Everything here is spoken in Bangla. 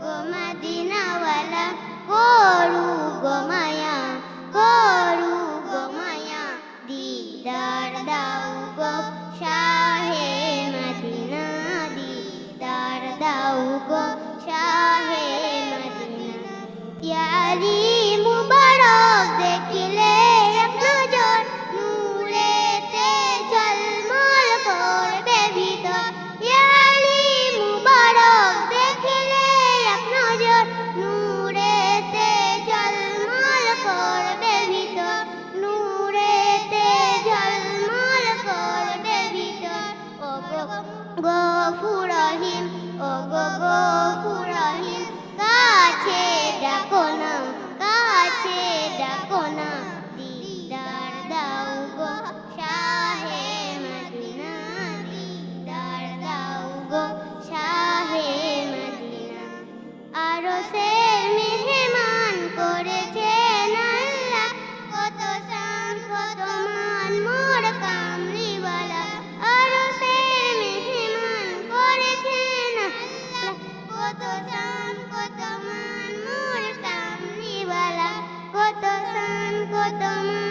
গো মদিনাওয়ালা করু গো মায়া করু গো মায়া, দিদার দাও গো শাহে মদিনা, দিদার দাও গো শাহে মদিনা ইয়ারি গফুর तुम